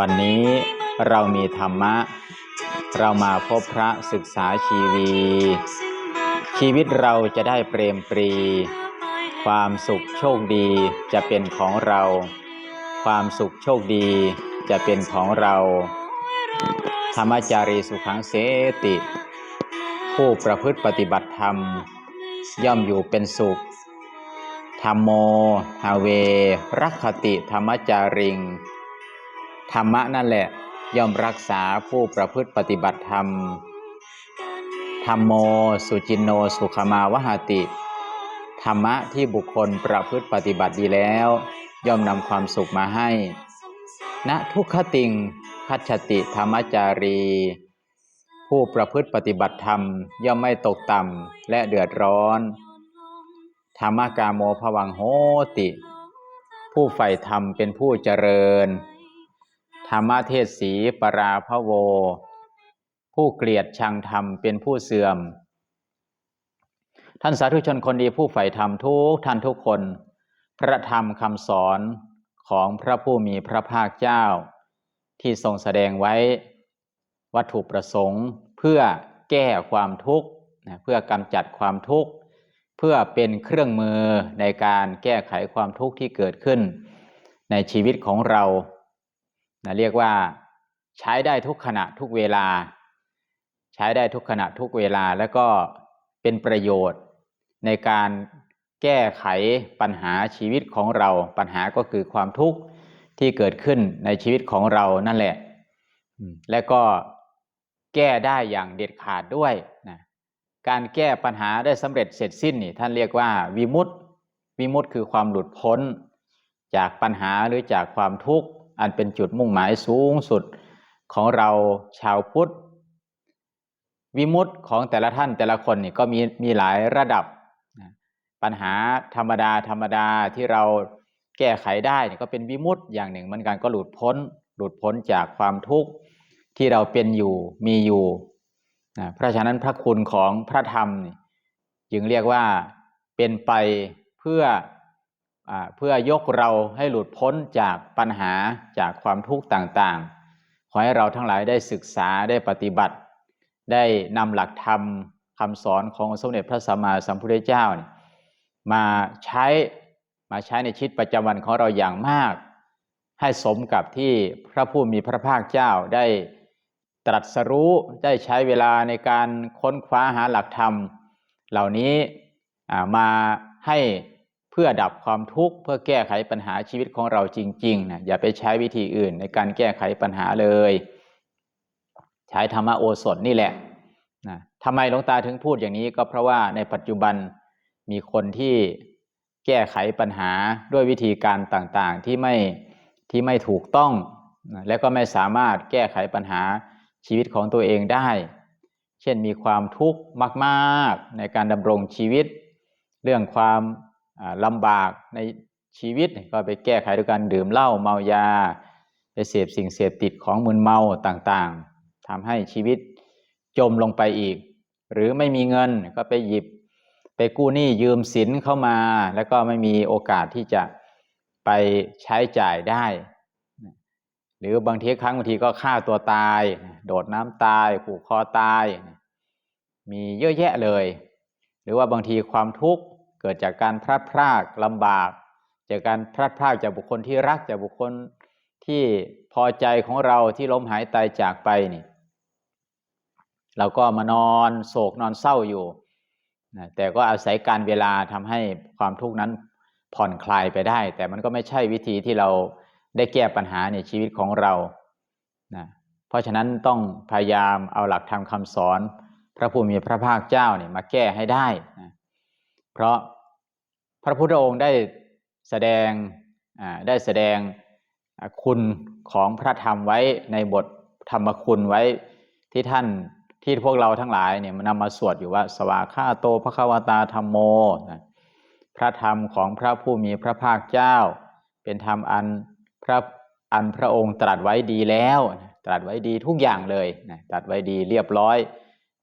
วันนี้เรามีธรรมะ เรามาพบพระศึกษาชีวี ชีวิตเราจะได้เปรมปรี ความสุขโชคดีจะเป็นของเรา ความสุขโชคดีจะเป็นของเรา ธรรมจารีสุขังเสติ ผู้ประพฤติปฏิบัติธรรม ย่อมอยู่เป็นสุขธรรมโมฮาเว รักขติธรรมจาริง ธรรมะนั่นแหละย่อมรักษาผู้ประพฤติปฏิบัติธรรม ธรรมโม สุจินโน สุขมาวหติ ธรรมะที่บุคคลประพฤติปฏิบัติดีแล้ว ย่อมนำความสุขมาให้ณทุกขติงคัจฉติธรรมจารี ผู้ประพฤติปฏิบัติธรรม ย่อมไม่ตกต่ำและเดือดร้อน ธรรมกาโมภวังโหติ ผู้ใฝ่ธรรมเป็นผู้เจริญ ธรรมเทศสีปราพโว ผู้เกลียดชังธรรมเป็นผู้เสื่อม ท่านสาธุชนคนดีผู้ใฝ่ธรรมทุกท่านทุกคน พระธรรมคำสอนของพระผู้มีพระภาคเจ้า ที่ทรงแสดงไว้วัตถุประสงค์ เพื่อแก้ความทุกข์เพื่อกำจัดความทุกข์ เพื่อเป็นเครื่องมือในการแก้ไขความทุกข์ที่เกิดขึ้น ในชีวิตของเรา นะเรียกว่าใช้ได้ทุกขณะทุกเวลา ใช้ได้ทุกขณะทุกเวลาแล้วก็เป็นประโยชน์ในการแก้ไขปัญหาชีวิตของเรา ปัญหาก็คือความทุกข์ที่เกิดขึ้นในชีวิตของเรานั่นแหละ และก็แก้ได้อย่างเด็ดขาดด้วยนะการแก้ปัญหาได้สำเร็จเสร็จสิ้นนี่ท่านเรียกว่าวิมุตติวิมุตติคือความหลุดพ้น จากปัญหาหรือจากความทุกข์ อันเป็นจุดมุ่งหมายสูงสุดของเราชาวพุทธ วิมุตติของแต่ละท่านแต่ละคนนี่ก็มีมีหลายระดับ ปัญหาธรรมดาธรรมดาที่เราแก้ไขได้นี่ก็เป็นวิมุตติอย่างหนึ่งเหมือนกันก็หลุดพ้น หลุดพ้นจากความทุกข์ที่เราเป็นอยู่มีอยู่นะเพราะฉะนั้นพระคุณของพระธรรมนี่จึงเรียกว่าเป็นไปเพื่อ เพื่อยกเราให้หลุดพ้นจากปัญหาจากความทุกข์ต่างๆ ขอให้เราทั้งหลายได้ศึกษาได้ปฏิบัติ ได้นำหลักธรรมคำสอนของสมเด็จพระสัมมาสัมพุทธเจ้า มาใช้มาใช้ในชีวิตประจำวันของเราอย่างมาก ให้สมกับที่พระผู้มีพระภาคเจ้าได้ตรัสรู้ได้ใช้เวลาในการค้นคว้าหาหลักธรรม เหล่านี้มาให้ เพื่อดับความทุกข์เพื่อแก้ไขปัญหาชีวิตของเราจริงๆนะอย่าไปใช้วิธีอื่นในการแก้ไขปัญหาเลย ใช้ธรรมโอสถนี่แหละนะทำไมหลวงตาถึงพูดอย่างนี้ก็เพราะว่าในปัจจุบันมีคนที่แก้ไขปัญหาด้วยวิธีการต่างๆที่ไม่ที่ไม่ถูกต้องนะและก็ไม่สามารถแก้ไขปัญหาชีวิตของตัวเองได้ เช่นมีความทุกข์มาก ๆ ในการดำรงชีวิต เรื่องความ ลำบากในชีวิตก็ไปแก้ไขด้วยการดื่มเหล้าเมายา ไปเสพสิ่งเสพติดของมึนเมาต่างๆทำให้ชีวิตจมลงไปอีก หรือไม่มีเงินก็ไปหยิบ ไปกู้หนี้ยืมสินเข้ามา แล้วก็ไม่มีโอกาสที่จะไปใช้จ่ายได้ หรือบางทีครั้งบางทีก็ฆ่าตัวตาย โดดน้ำตายผูกคอตาย มีเยอะแยะเลย หรือว่าบางทีความทุกข์ เกิดจากการพลัดพรากลำบาก จากการพลัดพรากจากบุคคลที่รักจากบุคคลที่พอใจของเราที่ล้มหายตายจากไปนี่เราก็มานอนโศกนอนเศร้าอยู่นะแต่ก็อาศัยการเวลาทำให้ความทุกข์นั้นผ่อนคลายไปได้ แต่มันก็ไม่ใช่วิธีที่เราได้แก้ปัญหาในชีวิตของเรานะเพราะฉะนั้นต้องพยายามเอาหลักธรรมคาสอน พระผู้มีพระภาคเจ้าเนี่ยมาแก้ให้ได้นะ เพราะพระพุทธองค์ได้แสดงได้แสดงคุณของพระธรรมไว้ในบทธรรมคุณไว้ที่ท่านที่พวกเราทั้งหลายเนี่ยมันนำมาสวดอยู่ว่า สวากขาโตพระควตาธรรมโมนะพระธรรมของพระผู้มีพระภาคเจ้า เป็นธรรมอันพระอันพระองค์ตรัสไว้ดีแล้ว ตรัสไว้ดีทุกอย่างเลยนะตรัสไว้ดีเรียบร้อย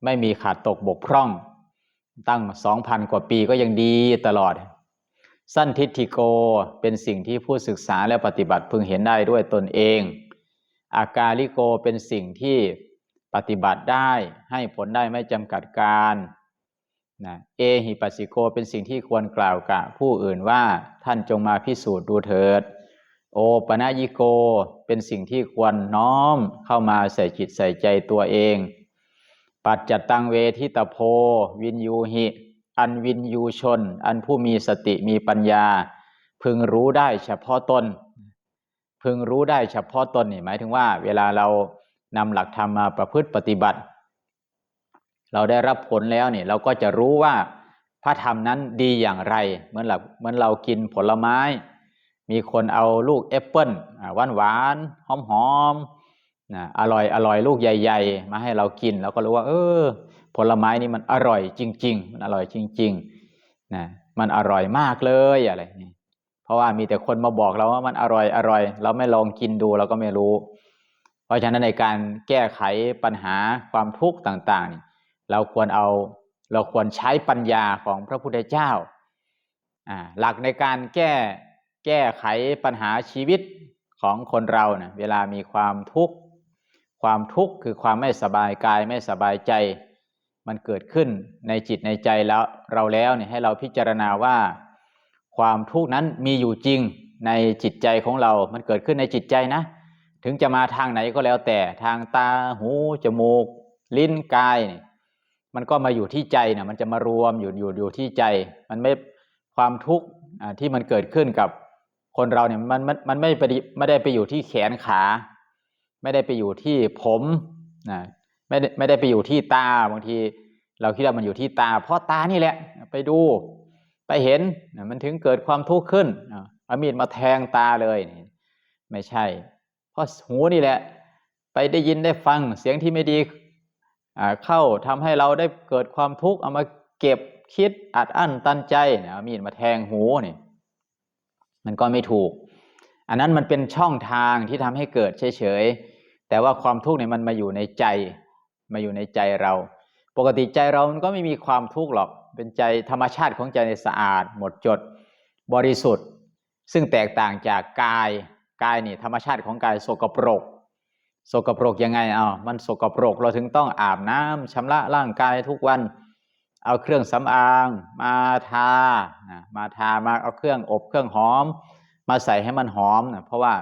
ไม่มีขาดตกบกพร่อง ตั้งสองพันกว่าปีก็ยังดีตลอด สั้นทิฏฐิโกเป็นสิ่งที่ผู้ศึกษาและปฏิบัติพึงเห็นได้ด้วยตนเอง อากาลิโกเป็นสิ่งที่ปฏิบัติได้ให้ผลได้ไม่จำกัดการนะเอหิปัสสิโกเป็นสิ่งที่ควรกล่าวกับผู้อื่นว่าท่านจงมาพิสูจน์ดูเถิด โอปนายิโกเป็นสิ่งที่ควรน้อมเข้ามาใส่จิตใส่ใจตัวเอง ปัจจตังเวทิตโพ วินยูหิ อันวินยูชน อันผู้มีสติมีปัญญา พึงรู้ได้เฉพาะตนพึงรู้ได้เฉพาะตนนี่หมายถึงว่า เวลาเรานำหลักธรรมมาประพฤติปฏิบัติ เราได้รับผลแล้วเนี่ยเราก็จะรู้ว่าพระธรรมนั้นดีอย่างไรเหมือนเราเหมือนเรากินผลไม้ มีคนเอาลูกแอปเปิ้ลหวานหวานหอมหอม นะอร่อยอร่อยลูกใหญ่ ๆ มาให้เรากินเราก็รู้ว่า เออ ผลไม้นี่มันอร่อยจริง ๆ มันอร่อยจริงๆนะมันอร่อยมากเลยอะไรนี่เพราะว่ามีแต่คนมาบอกเราว่ามันอร่อยอร่อย เราไม่ลองกินดูเราก็ไม่รู้ เพราะฉะนั้นในการแก้ไขปัญหาความทุกข์ต่างๆ เราควรเอาเราควรใช้ปัญญาของพระพุทธเจ้าอ่าหลักในการแก้แก้ไขปัญหาชีวิตของคนเราเนะี่ยเวลามีความทุกข์ ความทุกข์คือความไม่สบายกายไม่สบายใจ มันเกิดขึ้นในจิตในใจแล้วเราแล้วเนี่ยให้เราพิจารณาว่า ความทุกข์นั้นมีอยู่จริงในจิตใจของเรา มันเกิดขึ้นในจิตใจนะ ถึงจะมาทางไหนก็แล้วแต่ทางตาหูจมูก ลิ้นกายเนี่ยมันก็มาอยู่ที่ใจนะมันจะมารวมอยู่อยู่อยู่ที่ใจ มันไม่ความทุกข์ที่มันเกิดขึ้นกับคนเราเนี่ยมันมันมันไม่ไปไม่ได้ไปอยู่ที่แขนขา ไม่ได้ไปอยู่ที่ผมนะไม่ได้ไม่ได้ไปอยู่ที่ตาบางที เราคิดว่ามันอยู่ที่ตา เพราะตานี่แหละ ไปดู ไปเห็นมันถึงเกิดความทุกข์ขึ้นเอามีดมาแทงตาเลย ไม่ใช่ เพราะหูนี่แหละ ไปได้ยินได้ฟังเสียงที่ไม่ดีเข้าทำให้เราได้เกิดความทุกข์เอามาเก็บคิดอัดอั้นตันใจเอามีดมาแทงหูนี่มันก็ไม่ถูก อันนั้นมันเป็นช่องทางที่ทำให้เกิดเฉยๆแต่ว่าความทุกข์เนี่ยมันมาอยู่ในใจ มาอยู่ในใจเรา ปกติใจเรามันก็ไม่มีความทุกข์หรอกเป็นใจธรรมชาติของใจในสะอาด หมดจด บริสุทธิ์ ซึ่งแตกต่างจากกายกายนี่ธรรมชาติของกายโสกปรกสกปรกยังไงเอามันสกปรกเราถึงต้องอาบน้ำชำระร่างกายทุกวัน เอาเครื่องสำอาง มาทา มาทามาเอาเครื่องอบเครื่องหอม มาใส่ให้มันหอมนะเพราะว่า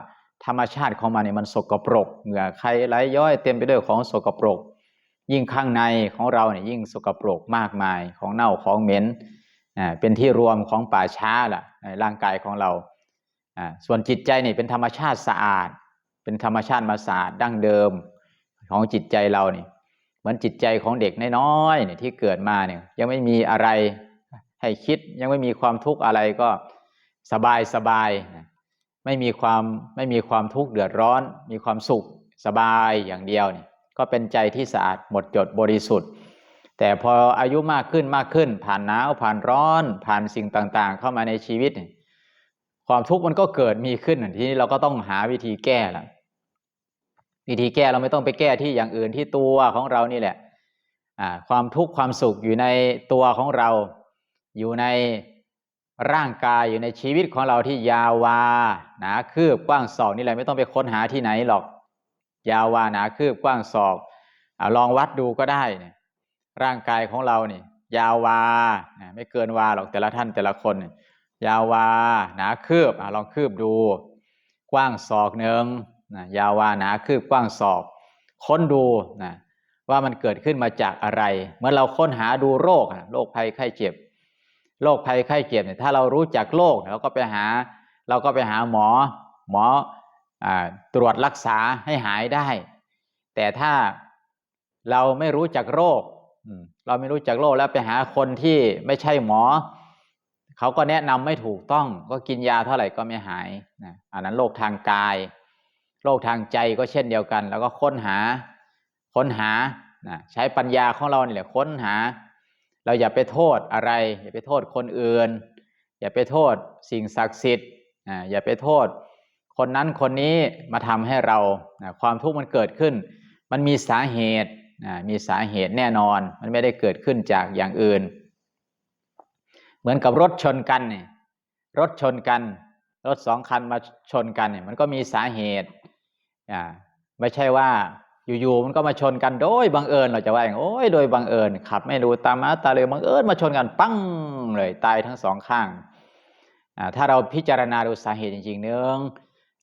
ธรรมชาติของมันเนี่ยมันสกปรกเหงื่อใครไหลย้อยเต็มไปด้วยของสกปรก ยิ่งข้างในของเราเนี่ยยิ่งสกปรกมากมายของเน่าของเหม็นเป็นที่รวมของป่าช้าล่ะร่างกายของเราส่วนจิตใจนี่เป็นธรรมชาติสะอาด เป็นธรรมชาติมาสตร์ดั้งเดิมของจิตใจเราเนี่ยเหมือนจิตใจของเด็กน้อยๆเนี่ยที่เกิดมาเนี่ยยังไม่มีอะไรให้คิดยังไม่มีความทุกข์อะไรก็สบายสบาย ไม่มีความไม่มีความทุกข์เดือดร้อน มีความสุขสบายอย่างเดียวเนี่ยก็เป็นใจที่สะอาดหมดจดบริสุทธิ์ แต่พออายุมากขึ้นมากขึ้น ผ่านหนาวผ่านร้อน ผ่านสิ่งต่างๆ เข้ามาในชีวิต ความทุกข์มันก็เกิดมีขึ้นทีนี้เราก็ต้องหาวิธีแก้ละวิธีแก้เราไม่ต้องไปแก้ที่อย่างอื่นที่ตัวของเรานี่แหละความทุกข์ความสุขอยู่ในตัวของเรา อยู่ใน ร่างกายอยู่ในชีวิตของเราที่ยาววาหนาคืบกว้างศอกนี่แหละไม่ต้องไปค้นหาที่ไหนหรอก ยาววาหนาคืบกว้างศอกอลองวัดดูก็ได้เนี่ยร่างกายของเราเนี่ยยาววาไม่เกินวาหรอกแต่ละท่านแต่ละคน ยาววาหนาคืบอลองคืบดู กว้างศอกหนึ่งยาวานาคืบกว้างศอก ค้นดูนะว่ามันเกิดขึ้นมาจากอะไร เมื่อเราค้นหาดูโรคโรคภัยไข้เจ็บ โรคภัยไข้เจ็บเนี่ยถ้าเรารู้จักโรคเราก็ไปหา เราก็ไปหาหมอหมออตรวจรักษาให้หายได้ แต่ถ้าเราไม่รู้จักโรคเราไม่รู้จักโรคแล้วไปหาคนที่ไม่ใช่หมอ เขาก็แนะนำไม่ถูกต้อง ก็กินยาเท่าไหร่ก็ไม่หายนะอันนั้นโรคทางกายโรคทางใจก็เช่นเดียวกัน แล้วก็ค้นหาค้นหานะใช้ปัญญาของเราเนี่ยค้นหา เราอย่าไปโทษอะไร อย่าไปโทษคนอื่น อย่าไปโทษสิ่งศักดิ์สิทธิ์อย่าไปโทษ คนนั้นคนนี้มาทำให้เราความทุกข์มันเกิดขึ้น มันมีสาเหตุมีสาเหตุแน่นอน มันไม่ได้เกิดขึ้นจากอย่างอื่น เหมือนกับรถชนกันเนี่ยรถชนกัน รถสองคันมาชนกันเนี่ยมันก็มีสาเหตุไม่ใช่ว่า อยู่ๆมันก็มาชนกันโดยบังเอิญเราจะว่าอย่างโอ้ยโดยบังเอิญขับไม่รู้ตามมาตาเลยบังเอิญมาชนกันปั้งเลยตายทั้งสองข้างถ้าเราพิจารณาดูสาเหตุจริงๆเนือง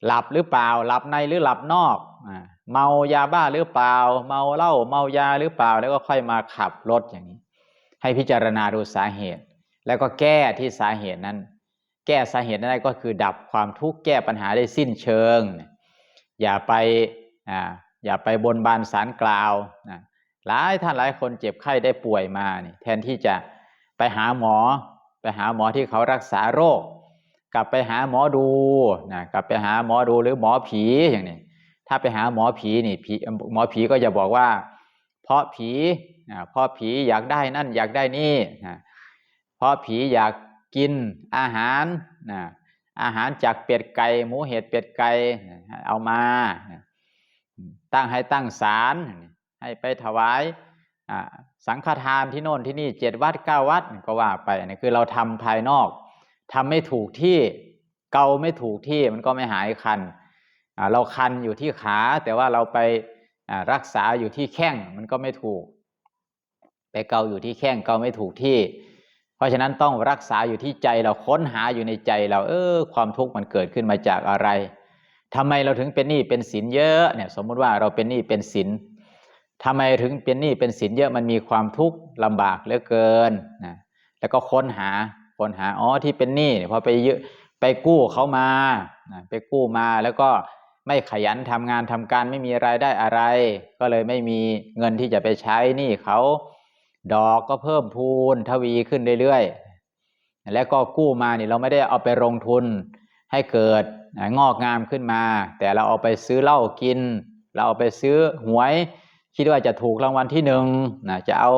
หลับหรือเปล่า หลับในหรือหลับนอกเมายาบ้าหรือเปล่า เมาเหล้าเมายาหรือเปล่า แล้วก็ค่อยมาขับรถอย่างนี้ ให้พิจารณาดูสาเหตุ แล้วก็แก้ที่สาเหตุนั้น แก้สาเหตุนั้นก็คือดับความทุกข์แก้ปัญหาได้สิ้นเชิง อย่าไป อย่าไปบนบานสารกล่าวนะหลายท่านหลายคนเจ็บไข้ได้ป่วยมานี่แทนที่จะไปหาหมอ ไปหาหมอที่เขารักษาโรค กลับไปหาหมอดูนะกลับไปหาหมอดูหรือหมอผีอย่างนี้ถ้าไปหาหมอผีนี่ผีหมอผีก็จะบอกว่า เพราะผีนะเพราะผีอยากได้นั่นอยากได้นี่นะเพราะผีอยากกินอาหารนะอาหารจากเป็ดไก่หมูเห็ดเป็ดไก่เอามา ตั้งให้ตั้งศาลให้ไปถวายสังฆทานที่โน่นที่นี่เจ็ดวัดเก้าวัดก็ว่าไปนี่คือเราทำภายนอกทำไม่ถูกที่เกาไม่ถูกที่มันก็ไม่หายคันเราคันอยู่ที่ขา แต่ว่าเราไปรักษาอยู่ที่แข้งมันก็ไม่ถูก ไปเกาอยู่ที่แข้งเกาไม่ถูกที่ เพราะฉะนั้นต้องรักษาอยู่ที่ใจเราค้นหาอยู่ในใจเราเออความทุกข์มันเกิดขึ้นมาจากอะไร ทำไมเราถึงเป็นหนี้เป็นสินเยอะเนี่ยสมมุติว่าเราเป็นหนี้เป็นสินทำไมถึงเป็นหนี้เป็นสินเยอะมันมีความทุกข์ลำบากเหลือเกินนะแล้วก็ค้นหาค้นหาอ๋อที่เป็นหนี้พอไปเยอะไปกู้เขามาไปกู้มาแล้วก็ไม่ขยันทำงานทำการไม่มีรายได้อะไร ก็เลยไม่มีเงินที่จะไปใช้หนี้เขาดอกก็เพิ่มพูนทวีขึ้นเรื่อยๆแล้วก็กู้มาเนี่ยเราไม่ได้เอาไปลงทุน ให้เกิดงอกงามขึ้นมา แต่เราเอาไปซื้อเหล้ากิน เราเอาไปซื้อหวย คิดว่าจะถูกรางวัลที่หนึ่งนะจะเอา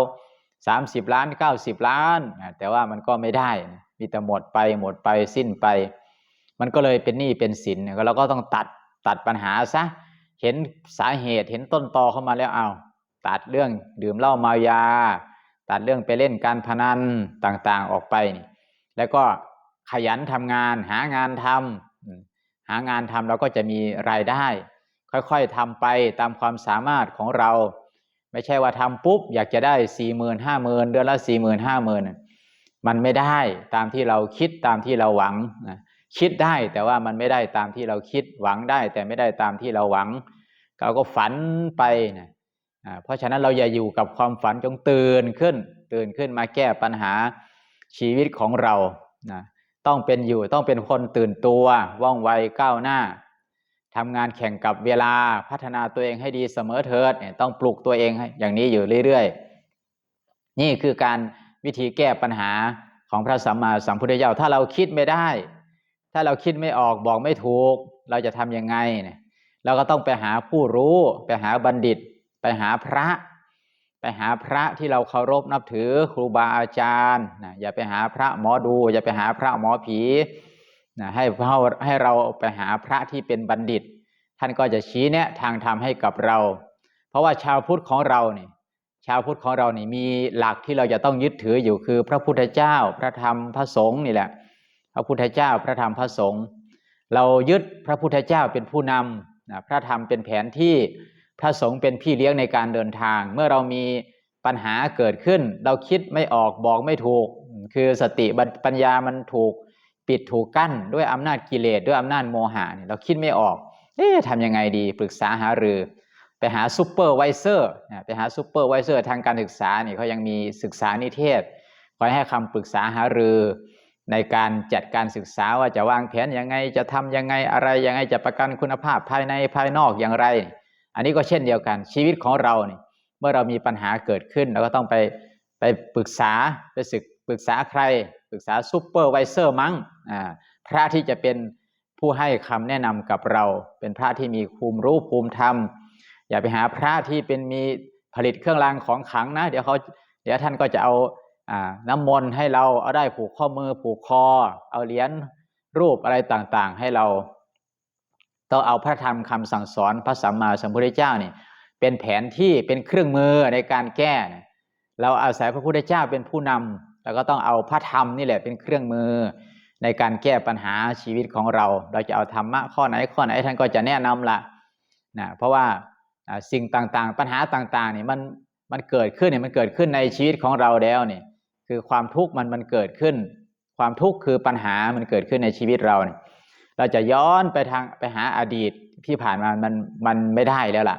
30 ล้าน 90 ล้านนะแต่ว่ามันก็ไม่ได้มีแต่หมดไปหมดไปสิ้นไป มันก็เลยเป็นหนี้เป็นสินเราก็ต้องตัดตัดปัญหาซะเห็นสาเหตุเห็นต้นตอเข้ามาแล้วเอาตัดเรื่องดื่มเหล้ามายา ตัดเรื่องไปเล่นการพนันต่างๆออกไป แล้วก็ ขยันทำงานหางานทำหางานทำเราก็จะมีรายได้ ค่อยๆทำไปตามความสามารถของเรา ไม่ใช่ว่าทำปุ๊บ อยากจะได้สี่หมื่นห้าหมื่นเดือนละสี่หมื่นห้าหมื่นมันไม่ได้ตามที่เราคิดตามที่เราหวังนะคิดได้แต่ว่ามันไม่ได้ตามที่เราคิดหวังได้ แต่ไม่ได้ตามที่เราหวัง เราก็ฝันไปนะเพราะฉะนั้นเราอย่าอยู่กับความฝันจงตื่นขึ้น ตื่นขึ้นมาแก้ปัญหาชีวิตของเรานะ ต้องเป็นอยู่ต้องเป็นคนตื่นตัวว่องไวก้าวหน้าทำงานแข่งกับเวลาพัฒนาตัวเองให้ดีเสมอเถิดเนี่ยต้องปลุกตัวเองให้อย่างนี้อยู่เรื่อยๆ นี่คือการวิธีแก้ปัญหาของพระสัมมาสัมพุทธเจ้าถ้าเราคิดไม่ได้ ถ้าเราคิดไม่ออกบอกไม่ถูก เราจะทำยังไงเนี่ยเราก็ต้องไปหาผู้รู้ ไปหาบัณฑิต ไปหาพระ หาพระที่เราเคารพนับถือครูบาอาจารย์นะอย่าไปหาพระหมอดู อย่าไปหาพระหมอผีนะให้เราให้เราไปหาพระที่เป็นบัณฑิต ท่านก็จะชี้แนะทางธรรมให้กับเรา เพราะว่าชาวพุทธของเราเนี่ยชาวพุทธของเรานี่มีหลักที่เราจะต้องยึดถืออยู่คือพระพุทธเจ้า พระธรรมพระสงฆ์นี่แหละ พระพุทธเจ้าพระธรรมพระสงฆ์เรายึดพระพุทธเจ้าเป็นผู้นำนะพระธรรมเป็นแผนที่ พระสงฆ์เป็นพี่เลี้ยงในการเดินทาง เมื่อเรามีปัญหาเกิดขึ้น เราคิดไม่ออกบอกไม่ถูก คือสติปัญญามันถูกปิดถูกกั้นด้วยอำนาจกิเลสด้วยอำนาจโมหะเนี่ยเราคิดไม่ออกเอ๊ะทำยังไงดีปรึกษาหารือ ไปหาซูเปอร์วิเซอร์ไปหาซูเปอร์วิเซอร์ทางการศึกษานี่เขายังมีศึกษานิเทศคอยให้คำปรึกษาหารือในการจัดการศึกษาว่าจะวางแผนยังไงจะทํำยังไงอะไรยังไงจะประกันคุณภาพภายในภายนอกอย่างไร อันนี้ก็เช่นเดียวกัน ชีวิตของเราเนี่ยเมื่อเรามีปัญหาเกิดขึ้นเราก็ต้องไปไปปรึกษาไปศึกปรึกษาใคร ปรึกษาซูเปอร์วเซอร์มั้งอ่าพระที่จะเป็นผู้ให้คำแนะนำกับเรา เป็นพระที่มีภูมิรู้ภูมิธรรม อย่าไปหาพระที่เป็นมีผลิตเครื่องรางของขลังนะ เดี๋ยวเขาเดี๋ยวท่านก็จะเอาอ่าน้ำมนต์ให้เราเอาได้ผูกข้อมือผูกคอ เอาเหรียญรูปอะไรต่างๆ ให้เรา ต้องเอาพระธรรมคำสั่งสอนพระสัมมาสัมพุทธเจ้านี่เป็นแผนที่เป็นเครื่องมือในการแก้ เราอาศัยพระพุทธเจ้าเป็นผู้นำแล้วก็ต้องเอาพระธรรมนี่แหละเป็นเครื่องมือในการแก้ปัญหาชีวิตของเรา เราจะเอาธรรมะข้อไหนข้อไหนท่านก็จะแนะนำละนะเพราะว่าสิ่งต่างๆ ปัญหาต่างๆนี่มันมันเกิดขึ้นเนี่ยมันเกิดขึ้นในชีวิตของเราแล้วเนี่ยคือความทุกข์มันมันเกิดขึ้น ความทุกข์คือปัญหามันเกิดขึ้นในชีวิตเราเนี่ย เราจะย้อนไปทางไปหาอดีตที่ผ่านมามันมันไม่ได้แล้วล่ะ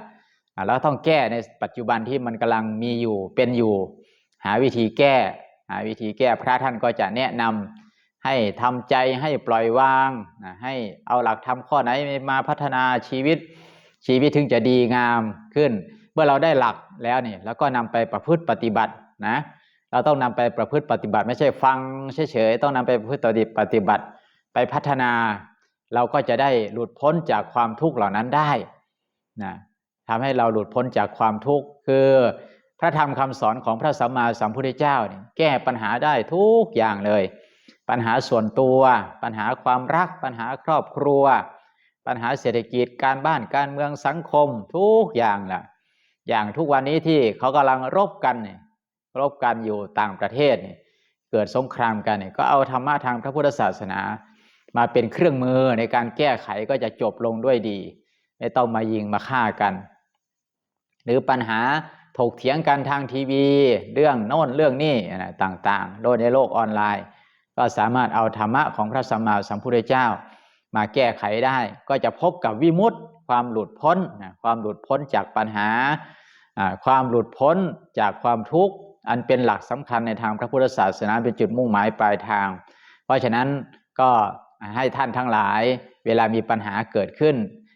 เราต้องแก้ในปัจจุบันที่มันกำลังมีอยู่เป็นอยู่ หาวิธีแก้หาวิธีแก้พระท่านก็จะแนะนำให้ทำใจให้ปล่อยวางให้เอาหลักธรรมข้อไหนมาพัฒนาชีวิตชีวิตถึงจะดีงามขึ้น เมื่อเราได้หลักแล้วนี่แล้วก็นำไปประพฤติปฏิบัตินะเราต้องนำไปประพฤติปฏิบัติ ไม่ใช่ฟังเฉยๆต้องนำไปประพฤติปฏิบัติไปพัฒนา เราก็จะได้หลุดพ้นจากความทุกข์เหล่านั้นได้นะทำให้เราหลุดพ้นจากความทุกข์คือพระธรรมคำสอนของพระสัมมาสัมพุทธเจ้าเนี่ยแก้ปัญหาได้ทุกอย่างเลย ปัญหาส่วนตัว ปัญหาความรัก ปัญหาครอบครัว ปัญหาเศรษฐกิจการบ้านการเมืองสังคมทุกอย่างแหละอย่างทุกวันนี้ที่เขากำลังรบกันเนี่ยรบกันอยู่ต่างประเทศเนี่ยเกิดสงครามกันเนี่ยก็เอาธรรมะทางพระพุทธศาสนา มาเป็นเครื่องมือในการแก้ไขก็จะจบลงด้วยดี ไม่ต้องมายิงมาฆ่ากัน หรือปัญหาถกเถียงกันทางทีวี เรื่องโน่นเรื่องนี้ต่างๆ โดยในโลกออนไลน์ ก็สามารถเอาธรรมะของพระสัมมาสัมพุทธเจ้า มาแก้ไขได้ ก็จะพบกับวิมุตติความหลุดพ้นความหลุดพ้นจากปัญหาอ่าความหลุดพ้นจากความทุกข์อันเป็นหลักสำคัญในทางพระพุทธศาสนาเป็นจุดมุ่งหมายปลายทาง เพราะฉะนั้นก็ ให้ท่านทั้งหลาย เวลามีปัญหาเกิดขึ้น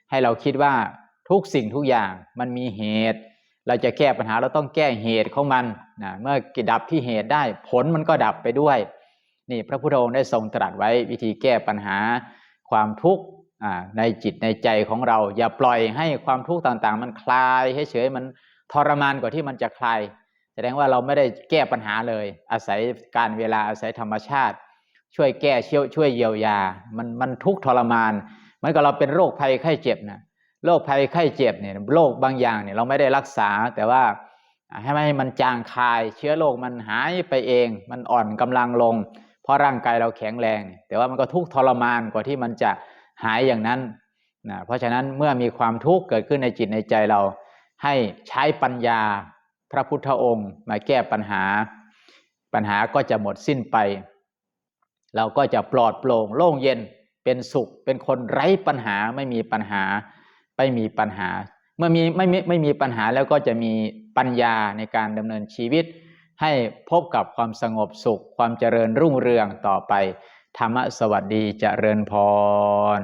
ให้เราคิดว่าทุกสิ่งทุกอย่างมันมีเหตุ เราจะแก้ปัญหาเราต้องแก้เหตุของมันนะเมื่อดับที่เหตุได้ผลมันก็ดับไปด้วย นี่พระพุทธองค์ได้ทรงตรัสไว้วิธีแก้ปัญหาความทุกข์ในจิตในใจของเรา อย่าปล่อยให้ความทุกข์ต่างๆ มันคลายเฉยๆมันทรมานกว่าที่มันจะคลายแสดงว่าเราไม่ได้แก้ปัญหาเลย อาศัยการเวลาอาศัยธรรมชาติ ช่วยแก้ช่วยช่วยเยียวยา มันมันทุกทรมานเหมือนกับเราเป็นโรคภัยไข้เจ็บนะโรคภัยไข้เจ็บเนี่ยโรคบางอย่างเนี่ยเราไม่ได้รักษา แต่ว่าให้ม่ให้มันจางคาย เชื้อโรคมันหายไปเอง มันอ่อนกำลังลง เพราะร่างกายเราแข็งแรง แต่ว่ามันก็ทุกทรมานกว่าที่มันจะหายอย่างนั้นนะเพราะฉะนั้นเมื่อมีความทุกข์เกิดขึ้นในจิตในใจเรา ให้ใช้ปัญญาพระพุทธองค์ มาแก้ปัญหา ปัญหาก็จะหมดสิ้นไป เราก็จะปลอดโปร่งโล่งเย็นเป็นสุข เป็นคนไร้ปัญหาไม่มีปัญหาไม่มีปัญหา เมื่อมีไม่ไม่มีปัญหาแล้วก็จะมีปัญญาในการดำเนินชีวิต ให้พบกับความสงบสุข ความเจริญรุ่งเรืองต่อไป ธรรมสวัสดีเจริญพร